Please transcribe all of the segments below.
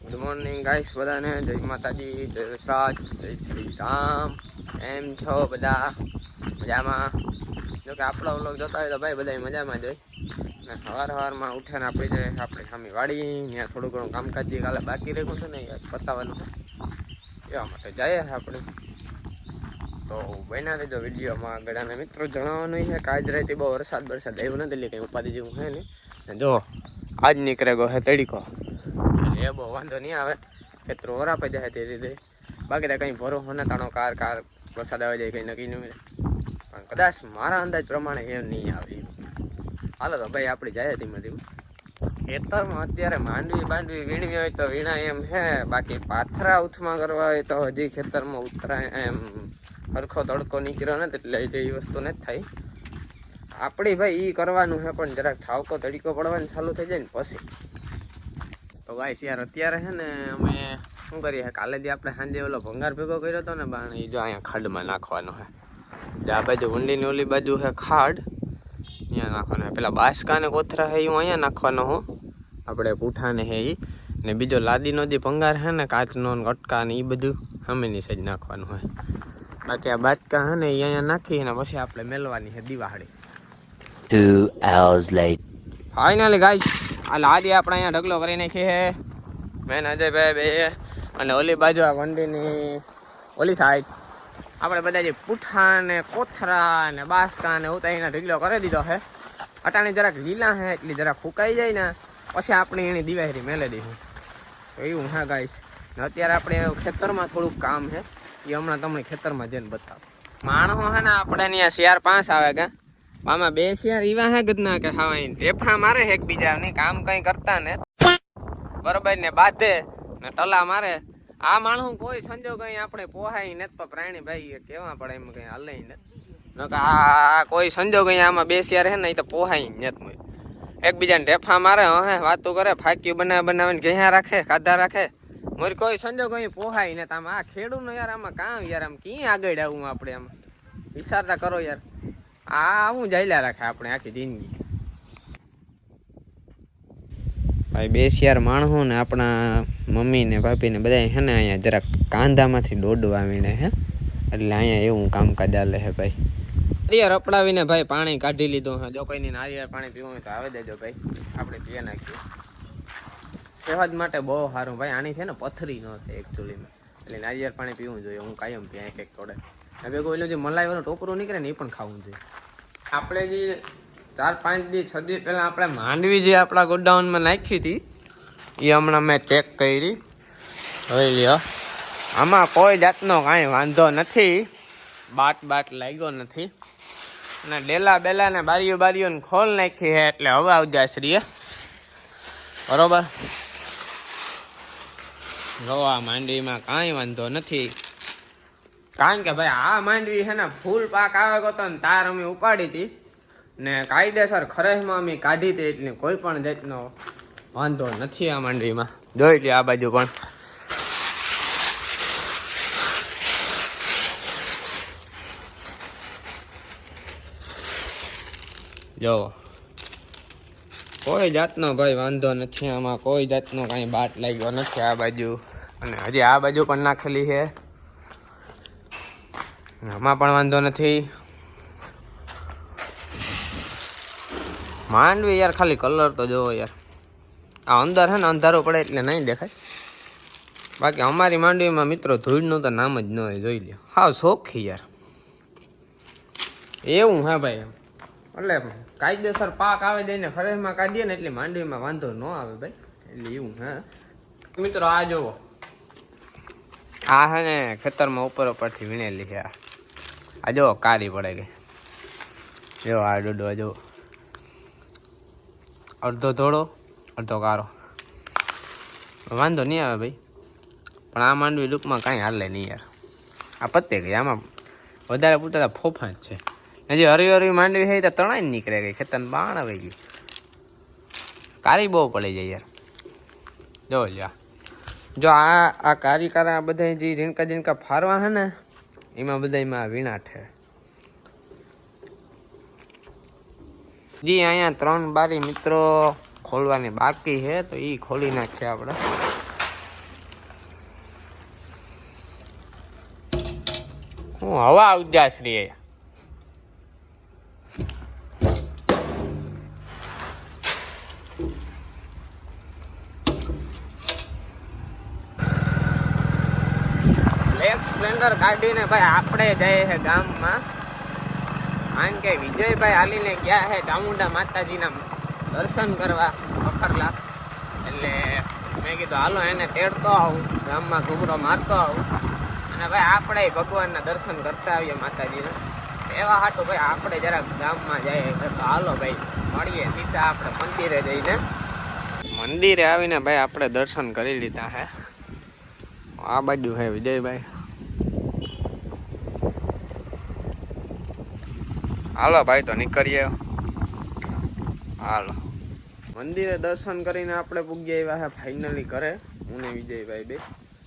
Good morning guys બધાને જય માતાજી, જય વસરાજ જય શ્રી રામ. એમ છો બધા? મજામાં? જો કે આપણો વ્લોગ જોતા હોય તો ભાઈ બધા મજામાં જ હોય. ને સવાર સવારમાં ઉઠીને આપણે જે આપણે સામે વાડી ત્યાં થોડું ઘણું કામકાજ જે કાલે બાકી રહ્યું છે ને એ પતાવવાનું એવા માટે જઈએ આપણે. તો બન્યા રહેજો વિડીયોમાં. ગળાના મિત્રો જણાવવાનું છે કે આજ રાતે બહુ વરસાદ વરસાદ આવ્યો નથી, એટલે કંઈ ઉપાધિ જેવું છે ને જો, આજ નીકળે ગયો હે તડીકો. એ બહુ વાંધો નહીં આવે. ખેતરો વરાપે જાય તે રીતે. બાકી તો કંઈ ભરો હોને તાણો કાર કાર, વરસાદ આવી જાય કંઈ નક્કી નહીં પણ કદાચ મારા અંદાજ પ્રમાણે એ નહીં આવે. હાલો તો ભાઈ આપણે જાય ધીમે ધીમે. ખેતરમાં અત્યારે માંડવી બાંડવી વીણવી હોય તો વીણા એમ હે. બાકી પાથરા ઉથમાં કરવા હોય તો હજી ખેતરમાં ઉતરાય એમ. સરખો તડકો નીકળ્યો ને એટલે જે એ વસ્તુ નથી થાય આપણી ભાઈ એ કરવાનું છે પણ જરાક ઠાવકો, તડકો પડવાનું ચાલુ થઈ જાય ને પછી. તો ગાઈસ યાર અત્યારે છે ને અમે શું કરીએ? કાલે જે આપણે સાંજે ઓલો ભંગાર ભેગો કર્યો હતો ને બાણ એ જો અહીંયા ખાડમાં નાખવાનો છે. જે આ બાજુ ઊંડીની ઓલી બાજુ છે ખાડ અહીંયા નાખવાનો છે. પેલા બાસકા ને કોથરા છે એ હું અહીંયા નાખવાનો હું. આપણે પૂઠાને છે એ ને બીજો લાદીનો જે ભંગાર છે ને કાચનો ને કટકા ને એ બધું સામેની સાઈડ નાખવાનું હોય બાકી આ બાચકા છે ને એ અહીંયા નાખીને પછી આપણે મેલવાની છે Diwali. Two hours later. Finally guys આ લાદી આપણે અહીંયા ઢગલો કરી નાખી છે. મેન અજયભાઈ બે અને ઓલી બાજુ આ વંડીની ઓલી સાઈડ આપણે બધા જે પૂઠા ને કોથરા ને બાસકા ને ઉતારીને ઢગલો કરી દીધો છે. અટાણી જરાક લીલા છે, એટલી જરાક ફૂકાઈ જાય ને, પછી આપણે એની દિવાહરી મેલે દઈશું એવું હા ગાઈશ ને અત્યારે આપણે ખેતરમાં થોડુંક કામ છે. એ હમણાં તમને ખેતરમાં જઈને બતાવો. માણસો છે ને આપણે ત્યાં શિયાર પાંચ આવે કે? આમાં બે શિયાર ઈવા હે ગદના કે હા ઢેફા મારે એકબીજા ને, કામ કઈ કરતા ને. બરોબર ને, બાંધે ને ટલા મારે. આ માણસ કોઈ સંજોગ અહીં આપણે પોહાય ને તો પ્રાણી ભાઈ કેવા પડે એમ કઈ હાલે ને નકર આ કોઈ સંજોગ અહીં આમાં બે શિયાર હે ને, ઈ તો પોહાય ને એકબીજાને ઢેફા મારે, હે વાતો કરે, ફાક્યું બનાવે, બનાવીને ઘેયા રાખે, ખાધા રાખે. મોર કોઈ સંજોગ અહીં પોહાય ને આમાં આ ખેડૂત યાર, આમાં કામ યાર, આમ ક્યાં આગળ આવું આપણે આમાં? વિચારતા કરો યાર. આ હું જાયલા રાખે આપણે આખી જિંદગી. ભાઈ બેસિયાર માણસો ને આપણા મમ્મી ને ભાભી ને બધા હે ને અહીંયા જરાક કાંધામાંથી દોડવા વીણે હે. એટલે અહીંયા એવું કામકાજ ચાલે હે ભાઈ. નારિયેળ અપડાવીને ભાઈ પાણી કાઢી લીધું હે. જો કોઈની નારિયેળ પાણી પીવું હોય તો આવે દેજો ભાઈ. આપણે પીએ નાખીએ. સેવાજ માટે બહુ સારું ભાઈ. આની છે ને પથરી ન થાય એકચ્યુઅલીમાં એટલે નારિયેળ પાણી પીવું જોઈએ. હું કાયમ પીએ એક એક થોડે. હવે કોઈ જે મલાઈ વાળું ટોપરું નીકળે ને એ પણ ખાવું જોઈએ. આપણે જે ચાર પાંચ દી, છ દી પહેલાં આપણે માંડવી જે આપણા ગોડાઉનમાં નાખી હતી, એ હમણાં મેં ચેક કરી. જોઈ લ્યો. આમાં કોઈ જાતનો કાંઈ વાંધો નથી. બાટ બાટ લાગ્યો નથી. અને ડેલા બેલા ને બારીઓ બારીઓને ખોલ નાખી છે એટલે હવે આવજા શ્રીએ બરોબર? જોવા માંડવીમાં કાંઈ વાંધો નથી. કારણ કે ભાઈ આ માંડવી છે ને ફૂલ પાક આવે તો ને તાર અમે ઉપાડી હતી. ને કાયદેસર ખરેખમાં અમે કાઢી હતી એટલે કોઈ પણ જાતનો વાંધો નથી આ માંડવીમાં. જોઈ લે આ બાજુ પણ. જો. કોઈ જાતનો ભાઈ વાંધો નથી આમાં. કોઈ જાતનો કાંઈ બાટ લાગ્યો નથી આ બાજુ. અને હજી આ બાજુ પણ નાખેલી છે. આમાં પણ વાંધો નથી. માંડવી યાર, ખાલી કલર તો જોવો યાર. આ અંદર છે ને અંધારો પડે એટલે નહીં દેખાય. બાકી અમારી માંડવીમાં મિત્રો ધૂળનું તો નામ જ ન હોય, જોઈ લે હા શોખી યાર. એવું હે ભાઈ એટલે કાયદેસર પાક આવે જઈને ખરેખમાં કાઢીએ ને એટલે માંડવીમાં વાંધો ન આવે ભાઈ. એટલે એવું હા. મિત્રો, આ જોવો. આ હે ને ખેતરમાં ઉપર ઉપરથી વીણેલી છે આ. આ જો કારી પડે ગઈ જો, આ ડોડો જો. અડધો ધોળો, અડધો કારો વાંધો નહીં આવે ભાઈ. પણ આ માંડવી લૂકમાં કાંઈ હાલે નહીં યાર. આ પતે ગઈ, આમાં વધારે પૂરતા ફોફા જ છે. હજી હરી હરી માંડવી છે તો તણાઈ નીકળે ગઈ ખેતર બાણ આવી ગઈ. કારી બહુ પડી જાય યાર. જો, લ્યા. જો આ આ કારી કારા આ બધા જે ઝીણકા ઝીણકા ફારવા હે ને એમાં બધામાં વીણા છે જી, અહીંયા ત્રણ બારી મિત્રો ખોલવાની બાકી છે, તો એ ખોલી નાખીએ આપણે. હું હવા ઉદાસ રહીએ સ્પ્લેન્ડર કાઢીને ભાઈ આપણે જઈએ છે ગામમાં. કારણ કે વિજયભાઈ હાલીને ગયા છે ચામુંડા માતાજીના દર્શન કરવા પખરલા એટલે મેં કીધું, હાલો, એને તેડતો આવું, ગામમાં ઘૂમરો મારતો આવું. અને ભાઈ આપણે ભગવાનના દર્શન કરતા આવીએ માતાજીના. એવા હાટું ભાઈ આપણે જરાક ગામમાં જઈએ તો હાલો ભાઈ, મળીએ સીધા આપણે મંદિરે જઈને. મંદિરે આવીને ભાઈ આપણે દર્શન કરી લીધા હે આ બાજુ હે વિજયભાઈ. હાલો ભાઈ, તો નીકળીએ. હાલો. મંદિરે દર્શન કરીને આપણે પૂગી આવ્યા છે ફાઇનલી ઘરે. હું ને વિજયભાઈ બે.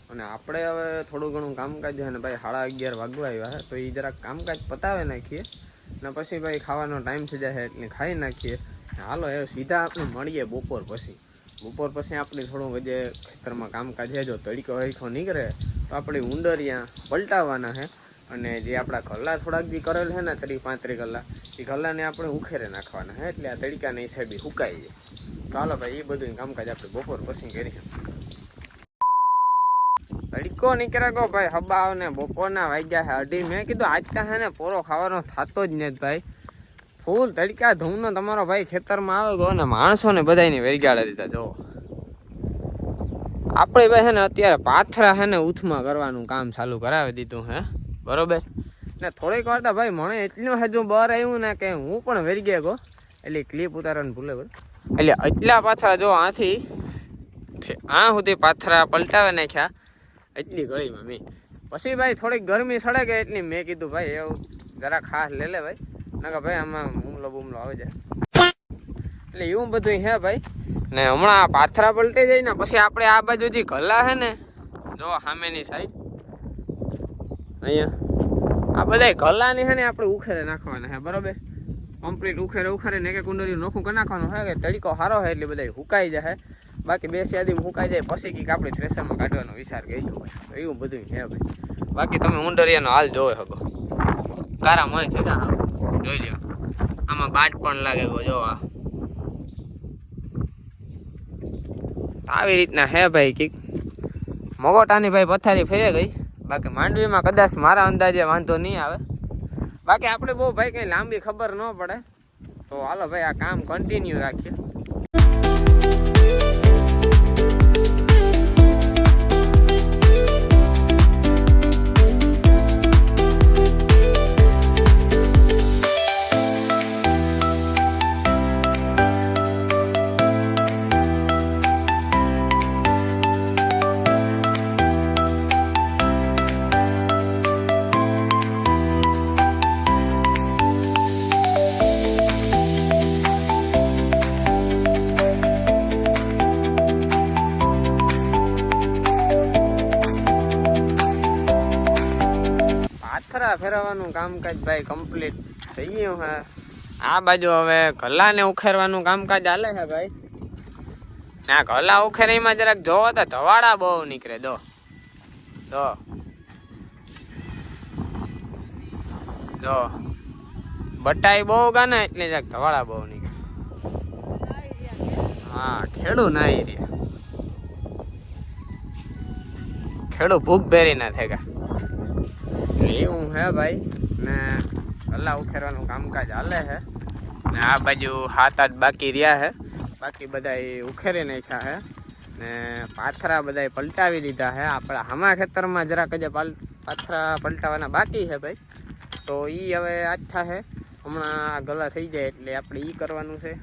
અને આપણે હવે થોડું ઘણું કામકાજ છે ને ભાઈ સાડા અગિયાર વાગવા આવ્યા છે તો એ જરાક કામકાજ પતાવી નાખીએ. ને પછી ભાઈ ખાવાનો ટાઈમ થઈ જાય એટલે ખાઈ નાખીએ. હાલો એ સીધા આપણે મળીએ બપોર પછી. બપોર પછી આપણે થોડું જે ખેતરમાં કામકાજ છે, જો તડકો હરખો નીકળે, તો આપણે ઉંદરિયા પલટાવવાના છે અને જે આપણા ગલ્લા થોડાક જે કરેલ છે ને ત્રીસ પાંત્રીસ ગલ્લા એ ગલ્લાને આપણે ઉખેરે નાખવાના હે એટલે આ તડકાના હિસાબે સુકાઈ જાય. હાલો ભાઈ એ બધું કામકાજ આપણે બપોર પછી કરીએ. તડકો નીકળે ગો ભાઈ હબા આવને બપોરના વાગ્યા છે. અઢી, મેં કીધું આજકા હે ને પોરો ખાવાનો, થતો જ નથી ભાઈ. ફૂલ તડકા, ધૂમનો તમારો ભાઈ ખેતરમાં આવે ગયો ને માણસોને બધાની વેરગાડે દીધા જો આપણે ભાઈ હે ને અત્યારે પાથરા હે ને ઉથમાં કરવાનું કામ ચાલુ કરાવી દીધું હે બરોબર? ને થોડીક વાર તો ભાઈ મને એટલું હજુ બહાર આવ્યું ને કે હું પણ વેરી ગયા ગો. એટલે ક્લિપ ઉતારવાનું ભૂલે ભાઈ એટલે એટલા પાથરા જો આથી આ સુધી પાથરા પલટાવે નાખ્યા એટલી ગળી મમ્મી. પછી ભાઈ થોડીક ગરમી સડે કે એટલી મેં કીધું ભાઈ એવું જરા ખાસ લે લે ભાઈ. ના ભાઈ આમાં બૂમલો બુમલો આવી જાય. એટલે એવું બધું હે ભાઈ. ને હમણાં પાથરા પલટી જાય ને પછી આપણે આ બાજુ જે ગલા હે ને જો સામેની સાઈડ અહીંયા. આ બધા કલાની હે ને આપણે ઉખેરે નાખવાના હે, બરોબર? કમ્પ્લીટ ઉખેરે ઉખેરે ને એક કુંડળી નોખું કરી નાખવાનું હે કે તડીકો સારો હોય એટલે બધા હુકાઈ જાય બાકી બે યાદીમાં હુકાઈ જાય, પછી કંઈક આપણે થ્રેસરમાં કાઢવાનો વિચાર કરીશું ભાઈ એવું બધું છે ભાઈ. બાકી તમે ઉંડરિયાનો હાલ જોઈ શકો કારા મોય છે જોઈ લ્યો. આમાં બાટ પણ લાગે ગયો જો આવી રીતના હે ભાઈ કીક મગોટાની ભાઈ પથારી ફેરે ગઈ. બાકી માંડવીમાં કદાચ મારા અંદાજે વાંધો નહીં આવે. બાકી આપણે બહુ ભાઈ કંઈ લાંબી ખબર ન પડે. તો હાલો ભાઈ, આ કામ કન્ટિન્યુ રાખીએ. કામકાજ ભાઈ કમ્પ્લીટ થઈ ગયું હે આ બાજુ હવે ગલ્લાને ઉખેરવાનું કામકાજ હાલે છે ભાઈ. ના ગલ્લા ઉખેરીમાં જરાક જોવો તો ધવાડા બહુ નીકળે જો દો. જો બટાઈ બહુ ગાને એટલે જરાક ધવાડા બહુ નીકળે. હા, ખેડૂ ના રહ્યા. ખેડૂ ભૂખ ભેરી ના થેગા. એવું હે ભાઈ. ને ગલ્લા ઉખેરવાનું કામકાજ હાલે છે ને આ બાજુ હાથ આઠ બાકી રહ્યા છે બાકી બધા ઉખેરી નાખ્યા છે ને પાથરા બધા પલટાવી દીધા છે આપણા હામા ખેતરમાં જરાક જ પાથરા પલટાવાના બાકી છે ભાઈ. તો એ હવે આછા છે હમણાં ગલા થઈ જાય એટલે આપણે એ કરવાનું છે.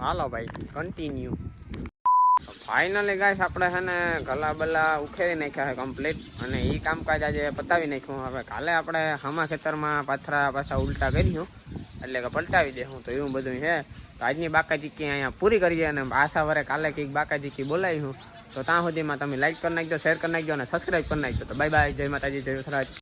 હાલો ભાઈ કન્ટિન્યુ ફાઇનલી ગાઈસ આપણે છે ને ગલા બલા ઉખેરી નાખ્યા છે કમ્પ્લીટ અને એ કામકાજ આજે પતાવી નાખ્યું. હવે કાલે આપણે હામા ખેતરમાં પાથરા પાછા ઉલટા કર્યું એટલે કે પલટાવી દેવું તો એવું બધું છે. તો આજની બાકાજીકી અહીંયા પૂરી કરીએ અને આશા વરે કાલે કંઈક બાકાજીકી બોલાવીશું. તો ત્યાં સુધીમાં તમે લાઈક કરી નાખજો શેર કરી નાખજો અને સબસ્ક્રાઈબ કરી નાખજો. તો બાય બાય જય માતાજી, જય વસરાજ.